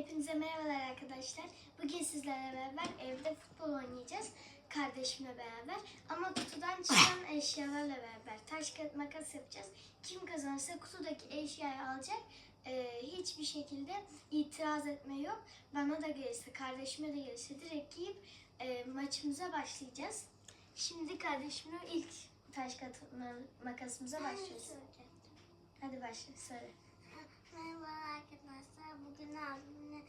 Hepinize merhabalar arkadaşlar. Bugün sizlerle beraber evde futbol oynayacağız. Kardeşimle beraber. Ama kutudan çıkan eşyalarla beraber taş kağıt makas yapacağız. Kim kazanırsa kutudaki eşyayı alacak. Ee, hiçbir şekilde itiraz etme yok. Bana da gelirse, kardeşime de gelirse direkt giyip e, maçımıza başlayacağız. Şimdi kardeşimle ilk taş kağıt ma- makasımıza başlıyoruz. Hadi başla söyle. Merhaba arkadaşlar. Bugün abimle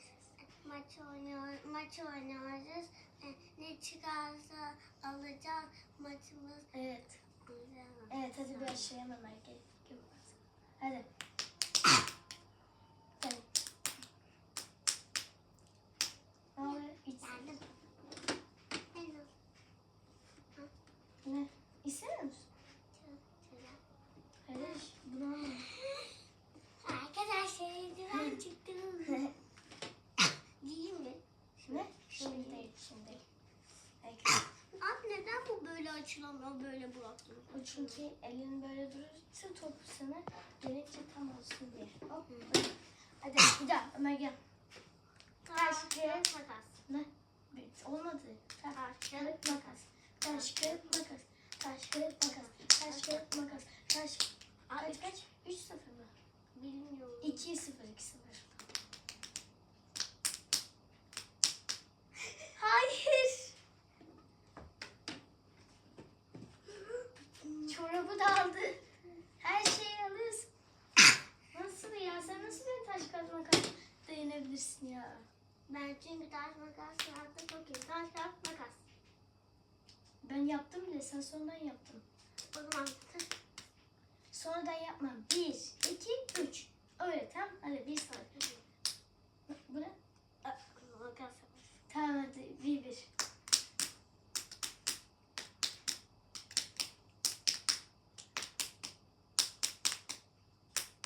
maç oynuyor, maç oynuyoruz. E, Ne çıkarsa alacağız. Maçımız Evet. güzel. Evet hadi başlayalım. Hadi. Hadi. Ne oluyor? İç- Geldim. Hello. Ne? İstemiyor musun? Çok güzel. Hayır. Bunu alma. Arkadaşlar eldiven çıktı. Giyeyim mi? Ne? Şimdi değil. Şimdi değil. Peki. Abi neden bu böyle bıraktın? Bu çünkü elin böyle durursa topu sana gelince tam olsun diye. Hop. Hadi bir daha Ömer gel. Taş, kağıt, makas. Ne? Olmadı. Taş, kağıt, makas. Taş, kağıt, makas. Taş, kağıt, makas. Taş, kağıt, makas. Taş, Kaç kaç? 3 0 mı? bilmiyorum. 2 0 2 0. Hayır. Çorabı da aldı. Her şeyi alıyorsun. Nasıl ya? Sen nasıl bir taş kağıt makas dayanabilirsin ya? Ben çünkü taş, makas, kağıtta çok iyi. Taş, kağıt, makas. Ben yaptım sonradan yaptın. O zaman taş, Sonradan yapmam. 1, 2, 3. Öyle tamam. Hadi bir sonra. Bu ne? makas. Tamam hadi. 1 1.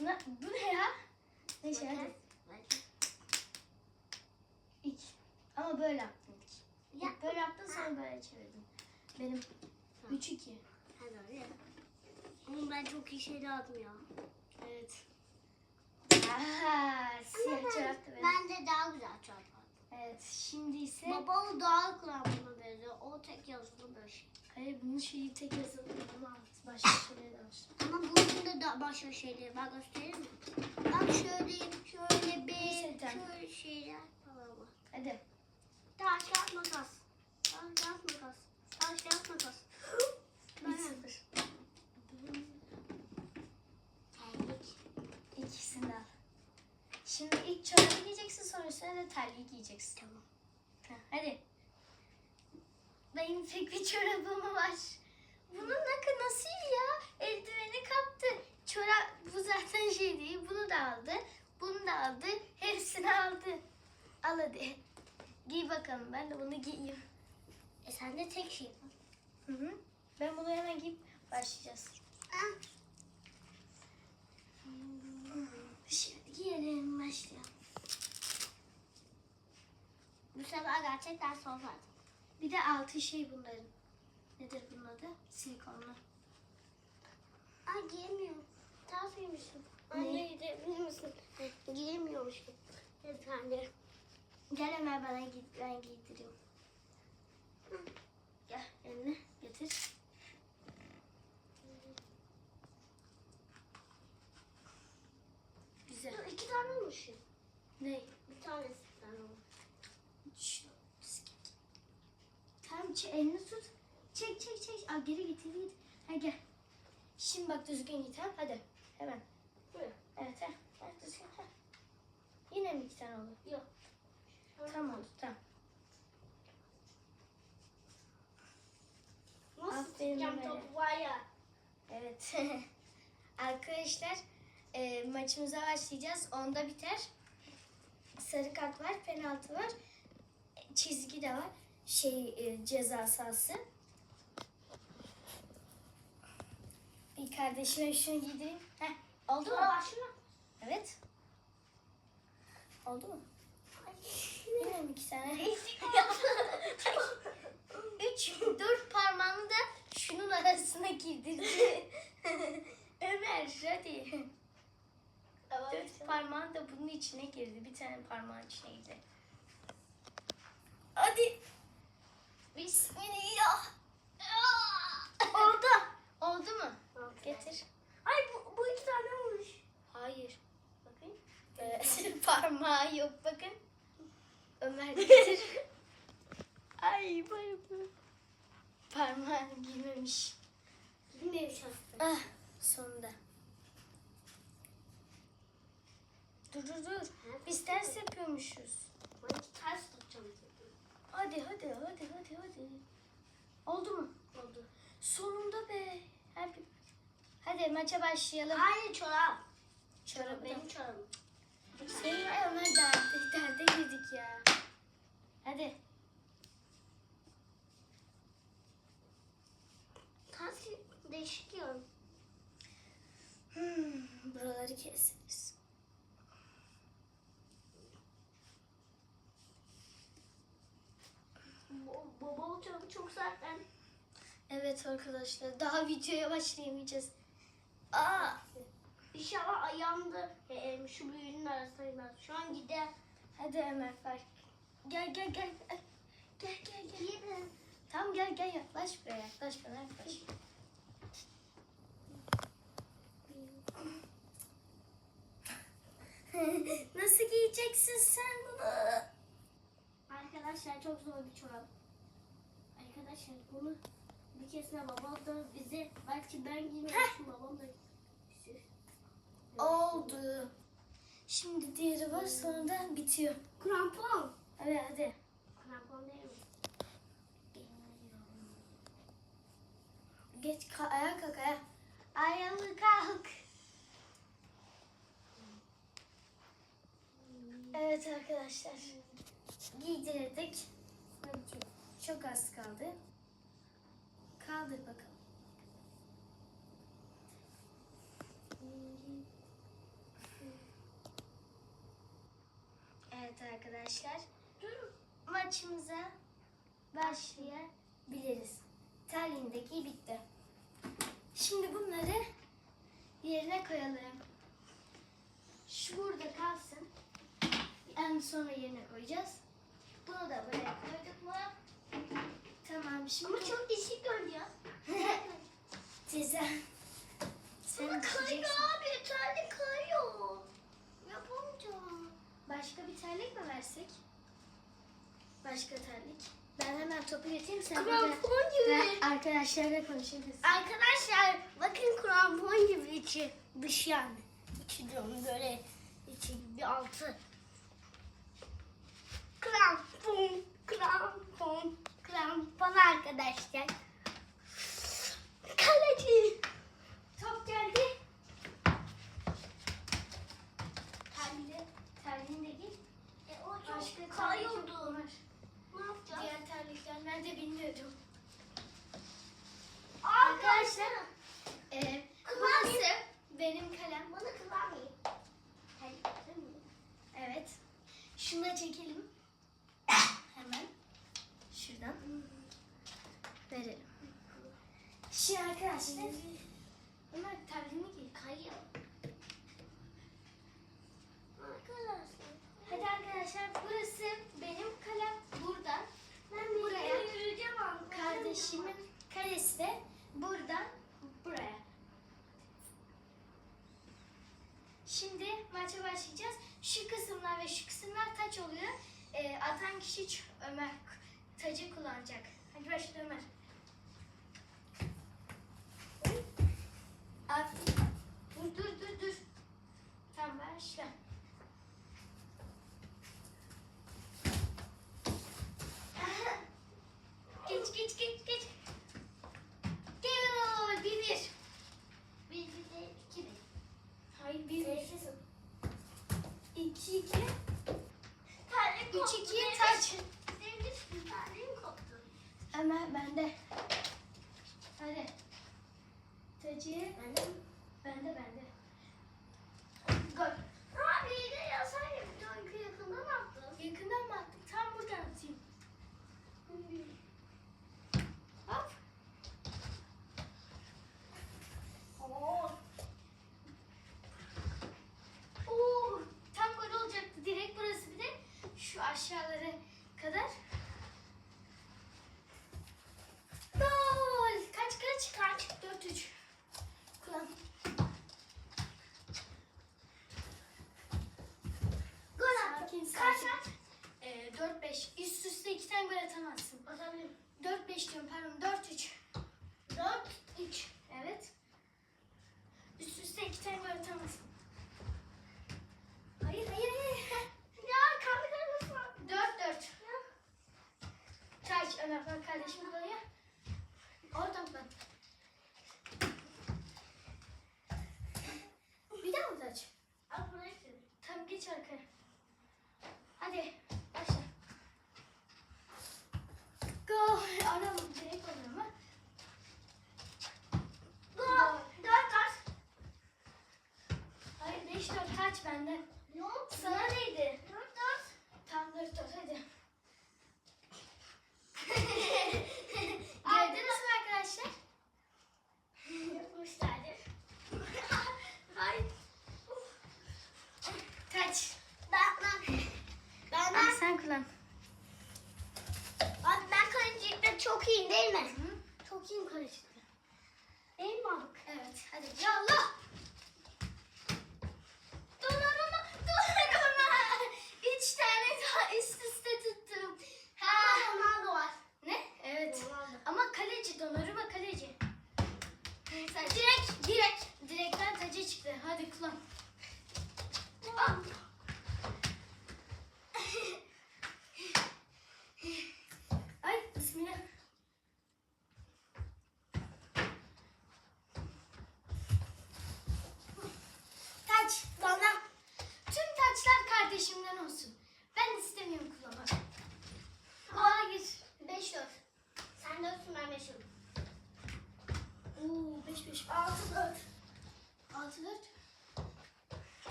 Bu ne, bu ne ya? Neyse hadi. Makas. İlk. Ama böyle yaptın ilk. Ya. İlk böyle yaptın sonra böyle çevirdin. Benim 3 2. Hadi öyle. Oğlum ben çok iyi şey aldım ya. Evet. Aha, siyah çorap da benim. ben de daha güzel çorap aldım. Evet, şimdi ise Baba o daha kullanmalı benziyor. O tek yazılı böyle şey. hayır bunun şeyi tek yazılı ama başka şeyleri de var. Ama bunun da, da başka şeyleri var göstereyim mi? Bak şöyle şöyle bir Neyse, şöyle şeyler falan var. Hadi. Taş kağıt makas. Taş kağıt makas. Taş kağıt makas. 1 0. Terlik. İkisini al. Şimdi ilk çorabı giyeceksin sonra üstüne de terliği giyeceksin. Tamam. Tamam, hadi. Benim tek bir çorabım var. Bunun nakı nasıl ya? Eldiveni kaptı. Çorap bu zaten şey değil. Bunu da aldı. Bunu da aldı. Hepsini aldı. Al hadi. Giy bakalım. Ben de bunu giyeyim. E sende tek şey var. Hı hı. Ben bunu hemen giyip başlayacağız. Ah. Şimdi giyelim başlayalım. Bu sefer gerçekten verdim. Bir de altı şey bunların. Nedir bunun adı? Silikonlu. Ay giyemiyorum. Ters. Ne? Anne gidebilir misin? Giyemiyormuşum. Efendim. Gel hemen bana git, ben giydiriyorum. Gel elini getir. Güzel. Ya olmuşum. Ne? Bir tanesi tane olmuş. Şunu. Tamam elini tut. Çek çek çek. Aa, geri getir git. Ha gel. Şimdi bak düzgün git ha. Hadi. Hemen. Böyle. Evet ha. Ha, düzgün ha. Yine mi iki tane oldu? Yok. Tamam oldu tamam. Nasıl Aferin tutacağım topu var ya. Evet. Arkadaşlar e, maçımıza başlayacağız. Onda biter. Sarı kart var, penaltı var. e, Çizgi de var. Şey e, ceza sahası. Bir kardeşime şunu giydireyim. Heh, oldu mu? Aa. Evet. Oldu mu? Yine mi iki tane? Üç, dört parmağını da şunun arasına girdirdi. Ömer hadi. Dört parmağın da bunun içine girdi. Bir tane parmağın içine girdi. Hadi. Bismillah. Oldu. Oldu mu? Getir. Ay bu, bu iki tane olmuş. Hayır. Bakın. Evet. Parmağı yok bakın. Ömer getir. Ay parmağı. Parmağını girmemiş. Bilmiyorum şahsen. Ah sonunda. Dur dur dur. Biz ters yapıyormuşuz. Ben ters tutacağım. Hadi hadi hadi hadi hadi. Oldu mu? Oldu. Sonunda be. Hadi. Hadi maça başlayalım. Hayır çorap. Çorabı Benim çorabım. Senin ay Ömer derde, derde girdik ya. Hadi. Ters değişik yiyorum. Hmm, buraları keseriz. Evet arkadaşlar daha videoya başlayamayacağız. Aa, İnşallah ayağımda e, şu büyüğünün girmez. Şu an gider. hadi Ömer fark. Gel gel gel. Gel gel gel. Yedim. Tamam gel gel yaklaş buraya yaklaş bana yaklaş. Nasıl giyeceksin sen bunu? Arkadaşlar çok zor bir çorap. Arkadaşlar bunu bir keresinde babam da bize belki ben giymemişim babam da bize. Oldu. Şimdi diğeri var sonra da bitiyor. Krampon. Hadi hadi. Krampon değil mi? Geç ka- ayağa kalk ayağa. Ayağa kalk. Evet arkadaşlar. Giydirdik. Çok az kaldı. Kaldır bakalım. Evet arkadaşlar. Maçımıza başlayabiliriz. Terliğindeki bitti. Şimdi bunları yerine koyalım. Şu burada kalsın. En sonra yerine koyacağız. Bunu da buraya koyduk mu? Tamam şimdi Ama çok değişik görünüyor. Teyze. Sen Ama kayıyor abi. Tane kayıyor. Yapamayacağım. Başka bir terlik mi versek? Başka terlik. Ben hemen topu getireyim sen Krampon gibi. arkadaşlarla konuşabilirsin. Arkadaşlar bakın krampon gibi içi dış yani. İçi diyorum böyle içi bir altı. Krampon, krampon, krampon arkadaşlar. Kaleci. Top geldi. Terliği, terliğini de giy. E, o Başka çok terlik kayıyordu. yok Ömer. Ne yapacağız? Diğer terlikler nerede bilmiyordum. Arkadaşlar. Ee, Kıvamı. burası benim kalem. Bana kıvamı. Terlik mi? Evet. Şunu da çekelim. Hemen. Şuradan. Verelim. Şimdi arkadaşlar. Ömer terliğini giy. Kayıyor. Arkadaşlar. Hadi arkadaşlar burası benim kalem. Buradan Ben Buraya. kardeşimin kalesi de buradan buraya. Şimdi maça başlayacağız. Şu kısımlar ve şu kısımlar taç oluyor. Ee, atan kişi Ömer tacı kullanacak. Hadi başla Ömer. Hemen bende. Hadi. Taciye. Bende mi? Bende bende. Gol. Abi de ya sen yakından yakından attın. Yakından mı attık? Tam buradan atayım. Hop. Oo. Oo. Tam gol olacaktı. Direkt burası bir de şu aşağılara kadar. istiyorum. Pardon 4 3. 4 3. Evet. Üst üste iki tane böyle tanız. Hayır hayır hayır. ya kanlı kanlı. 4 4. Çay iç Ömer bak kardeşim.